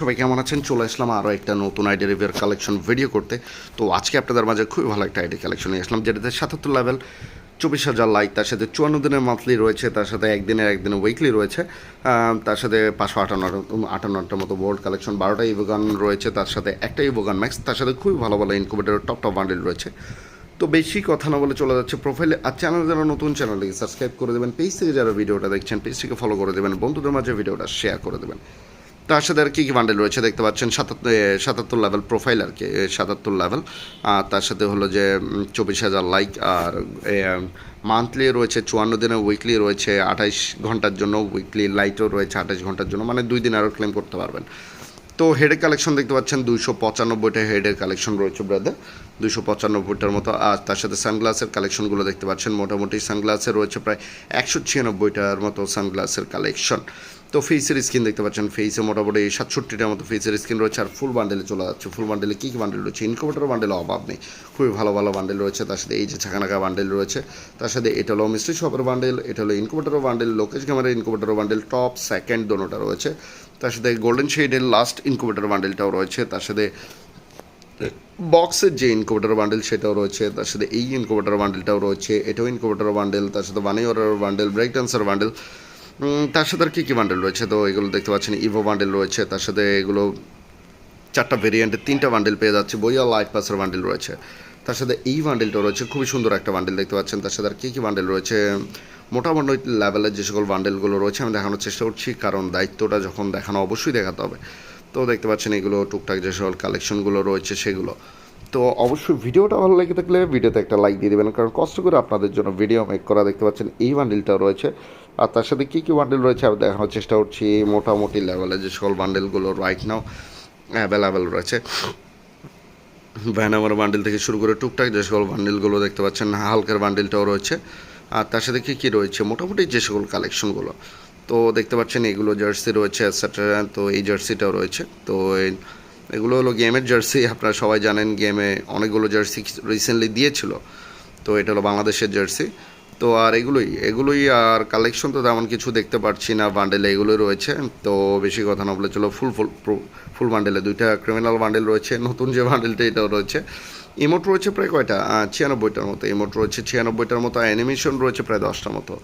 সবাই কেমন আছেন? চলে আসলাম আরও একটা নতুন আইডি রিভিউর কালেকশন ভিডিও করতে। তো আজকে আপনাদের মাঝে খুবই ভালো একটা আইডি কালেকশন নিয়ে আসলাম, যেটাতে সাতাত্তর লেভেল চব্বিশ হাজার লাইক তার সাথে চুয়ান্ন দিনের মান্থলি রয়েছে, তার সাথে একদিনের একদিনের উইকলি রয়েছে তার সাথে পাঁচশো আটান্ন আটান্নটার মতো বোর্ড কালেকশন বারোটা ইভোগান রয়েছে, তার সাথে একটা ইভোগান ম্যাক্স তার সাথে খুবই ভালো ভালো ইনকুবেটার টপ টপ বান্ডেল রয়েছে। তো বেশি কথা না বলে চলে যাচ্ছে প্রোফাইলে আর চ্যানেল যারা নতুন চ্যানেলটিকে সাবস্ক্রাইব করে দেবেন। পেজ থেকে যারা ভিডিওটা দেখছেন পেজটিকে ফলো করে দেবেন। বন্ধুদের মাঝে ভিডিওটা শেয়ার করে দেবেন। তার সাথে আর কী কী বান্ডেল রয়েছে দেখতে পাচ্ছেন? সাতাত্তর সাতাত্তর লেভেল প্রোফাইল আর কি সাতাত্তর লেভেল আর তার সাথে হলো যে চব্বিশ হাজার লাইক আর মান্থলি রয়েছে চুয়ান্ন দিনের উইকলি রয়েছে আঠাইশ ঘণ্টার জন্য উইকলি লাইটও রয়েছে আঠাইশ ঘণ্টার জন্য মানে দুই দিন আরও ক্লেম করতে পারবেন। তো হেডের কালেকশন দেখতে পাচ্ছেন, দুইশো পঁচানব্বইটা হেডের কালেকশন রয়েছে ব্রাদার দুইশো পঁচানব্বইটার মতো। আর তার সাথে সানগ্লাসের কালেকশনগুলো দেখতে পাচ্ছেন, মোটামুটি সানগ্লাসের রয়েছে প্রায় একশো ছিয়ানব্বইটার মতো সানগ্লাসের কালেকশন তো ফেসের স্কিন দেখতে পাচ্ছেন ফেসে মোটামুটি সাতষট্টিটার মতো ফেসের স্কিন রয়েছে আর ফুল বান্ডেলে চলে যাচ্ছে। ফুল বান্ডেলে কী কী বান্ডেল রয়েছে? ইনকোভেটার বান্ডেল অভাব নেই। খুবই ভালো ভালো বান্ডেল রয়েছে। তার সাথে এই যে ছাকানাকা বান্ডেল রয়েছে, তার সাথে এটা হলো মিস্ট্রি শপের বান্ডেল এটা হলো ইনকোভেটারও বান্ডেল লোকেশ ক্যামেরার ইনকোভেটারও বান্ডেল টপ সেকেন্ড দোনোটা রয়েছে। তার সাথে গোল্ডেন শেডের লাস্ট ইনকুবেটার বান্ডেলটাও রয়েছে। তার সাথে বক্সের যে ইনকুবেটার বান্ডেল সেটাও রয়েছে। তার সাথে এই ইনকুবেটার বান্ডেলটাও রয়েছে। এটাও ইনকুবেটার বান্ডেল তার সাথে বানিওয়ারের বান্ডেল ব্রেক ডান্সার বান্ডেল তার সাথে আর কী কী বান্ডেল রয়েছে? তো এগুলো দেখতে পাচ্ছেন ইভো বান্ডেল রয়েছে, তার সাথে এগুলো চারটা ভেরিয়েন্টের তিনটা বান্ডেল পেয়ে যাচ্ছে বইয়া লাইট পাসের বান্ডেল রয়েছে। তার সাথে এই বান্ডেলটা রয়েছে, খুবই সুন্দর একটা বান্ডেল দেখতে পাচ্ছেন, তার সাথে আর কী কী বান্ডেল রয়েছে? মোটামুটি লেভেলের যে সকল বান্ডেলগুলো রয়েছে, আমি দেখানোর চেষ্টা করছি, কারণ দায়িত্বটা যখন দেখানো অবশ্যই দেখাতে হবে। তো দেখতে পাচ্ছেন এগুলো টুকটাক যে সকল কালেকশনগুলো রয়েছে, সেগুলো। তো অবশ্যই ভিডিওটা ভালো লেগে থাকলে ভিডিওতে একটা লাইক দিয়ে দেবেন, কারণ কষ্ট করে আপনাদের জন্য ভিডিও মেক করা দেখতে পাচ্ছেন, এই বান্ডেলটা রয়েছে। আর তার সাথে কী কী বান্ডেল রয়েছে আমি দেখানোর চেষ্টা করছি। মোটামুটি লেভেলে যে সকল বান্ডেলগুলো রাইট নাও অ্যাভেলেবেল রয়েছে। ভ্যানামার বান্ডেল থেকে শুরু করে টুকটাক যে সকল বান্ডেলগুলো দেখতে পাচ্ছেন হালকার বান্ডেলটাও রয়েছে। আর তার সাথে কী কী রয়েছে? মোটামুটি যে সকল কালেকশনগুলো তো দেখতে পাচ্ছেন এগুলো জার্সি রয়েছে এটসেট্রা তো এই জার্সিটাও রয়েছে। তো এগুলো হলো গেমের জার্সি আপনারা সবাই জানেন গেমে অনেকগুলো জার্সি রিসেন্টলি দিয়েছিল। তো এটা হলো বাংলাদেশের জার্সি তো আর এগুলোই এগুলোই আর কালেকশন তো তেমন কিছু দেখতে পাচ্ছি না বান্ডেলে এগুলোই রয়েছে। তো বেশি কথা না বলে চলো ফুল ফুল ফুল বান্ডেলে দুইটা ক্রিমিনাল বান্ডেল রয়েছে, নতুন যে বান্ডেলটা এটাও রয়েছে। ইমোট রয়েছে প্রায় কয়টা? ছিয়ানব্বইটার মতো ইমোট রয়েছে, ছিয়ানব্বইটার মতো অ্যানিমেশন রয়েছে প্রায় দশটার মতো।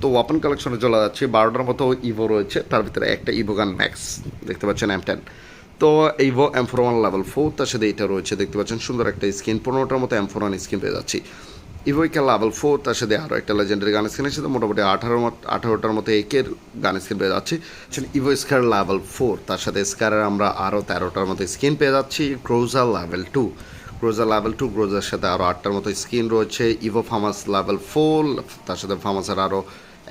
তো ওয়াপন কালেকশনে চলে যাচ্ছে, বারোটার মতো ইভো রয়েছে, তার ভিতরে একটা ইভো গান ম্যাক্স দেখতে পাচ্ছেন এম টেন তো evo M four one level four তার সাথে এটা রয়েছে, দেখতে পাচ্ছেন সুন্দর একটা স্ক্রিন পনেরোটার মতো এম ফোর ওয়ান স্ক্রিন পেয়ে যাচ্ছি। ইভোইকা লেভেল ফোর তার সাথে আরও একটা লেজেন্ডারি গান স্ক্রিনের সাথে মোটামুটি আঠারো আঠারোটার মতো একের গান স্ক্রিন পেয়ে যাচ্ছি। ইভো স্কার লেভেল ফোর তার সাথে স্কারের আমরা আরও তেরোটার মতো স্ক্রিন পেয়ে যাচ্ছি। Groza level two Groza level two Groza সাথে আরও আটটার মতো স্ক্রিন রয়েছে। ইভো ফার্মাস লেভেল ফোর তার সাথে ফার্মাসের আরও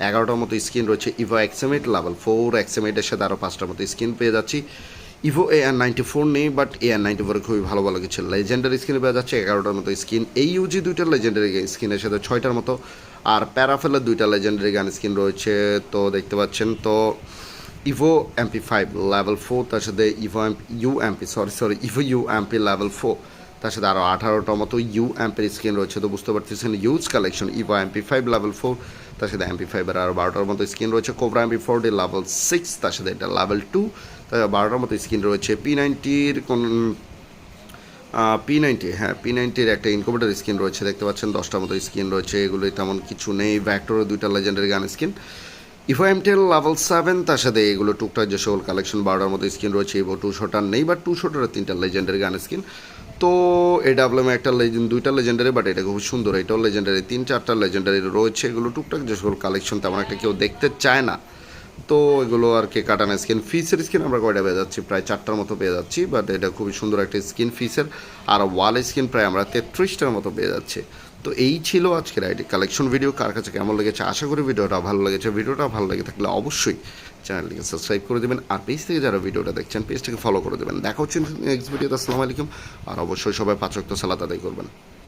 এগারোটার মতো স্ক্রিন রয়েছে। Evo X M eight level four এক্সেমেটের সাথে আরও পাঁচটার মতো স্ক্রিন পেয়ে যাচ্ছি। Evo A R ninety four নেই বাট এ আর নাইনটি ফোরে খুবই ভালো ভালো কিছু। লেজেন্ডারি স্ক্রিনে পাওয়া যাচ্ছে এগারোটার মতো স্ক্রিন এই ইউজি দুইটা লেজেন্ডারি স্ক্রিনের সাথে ছয়টার মতো। আর প্যারাফেলের দুইটা লেজেন্ডারি গান স্ক্রিন রয়েছে। তো দেখতে পাচ্ছেন, তো evo MP five level four তার সাথে evo M U MP sorry sorry evo U MP level four তার সাথে আরও আঠারোটার মতো ইউ এমপির স্ক্রিন রয়েছে। তো বুঝতে পারতেছেন huge collection evo MP five level four তার সাথে এমপি ফাইভের আরও বারোটার মতো স্ক্রিন রয়েছে। Cobra MP forty level six তার সাথে এটা লেভেল টু বারোটার মতো স্ক্রিন রয়েছে। পি নাইনটির কোন পি নাইনটি হ্যাঁ পি নাইনটির একটা ইনকোভেটার স্ক্রিন রয়েছে, দেখতে পাচ্ছেন, দশটার মতো স্ক্রিন রয়েছে। এগুলোই তেমন কিছু নেই ভ্যাক্টরের দুইটা লেজেন্ডারি গান স্ক্রিন ইভো এমটেল লেভেল সেভেন তার সাথে এগুলো টুকটাক যে সকল কালেকশন বারোটার মতো স্ক্রিন রয়েছে ইভো টু শোটার নেই বা টু শোটার তিনটা লেজেন্ডারি গান স্ক্রিন তো এটা ডাবলএম একটা লেজেন্ড দুইটা লেজেন্ডারি বাট এটা খুব সুন্দর। এটাও লেজেন্ডারি তিন চারটা লেজেন্ডারি রয়েছে। এগুলো টুকটাক যে সকল কালেকশন তেমন একটা কেউ দেখতে চায় না। তো এগুলো আর কি কাটানো স্কিন ফিসের স্কিন আমরা কয়টা পেয়ে যাচ্ছি? প্রায় চারটার মতো পেয়ে যাচ্ছি বাট এটা খুবই সুন্দর একটা স্কিন ফিসের আর ওয়াল স্কিন প্রায় আমরা তেত্রিশটার মতো পেয়ে যাচ্ছি। তো এই ছিল আজকের আইডি কালেকশন ভিডিও। কার কাছে কেমন লেগেছে আশা করি ভিডিওটা ভালো লেগেছে। ভিডিওটা ভালো লেগে থাকলে অবশ্যই চ্যানেলটিকে সাবস্ক্রাইব করে দেবেন। আর পেজ থেকে যারা ভিডিওটা দেখছেন, পেজটাকে ফলো করে দেবেন। দেখা হচ্ছে নেক্সট ভিডিওতে আসসালামু আলাইকুম। আর অবশ্যই সবাই পাঁচক্ত সালাত আদায় করবেন।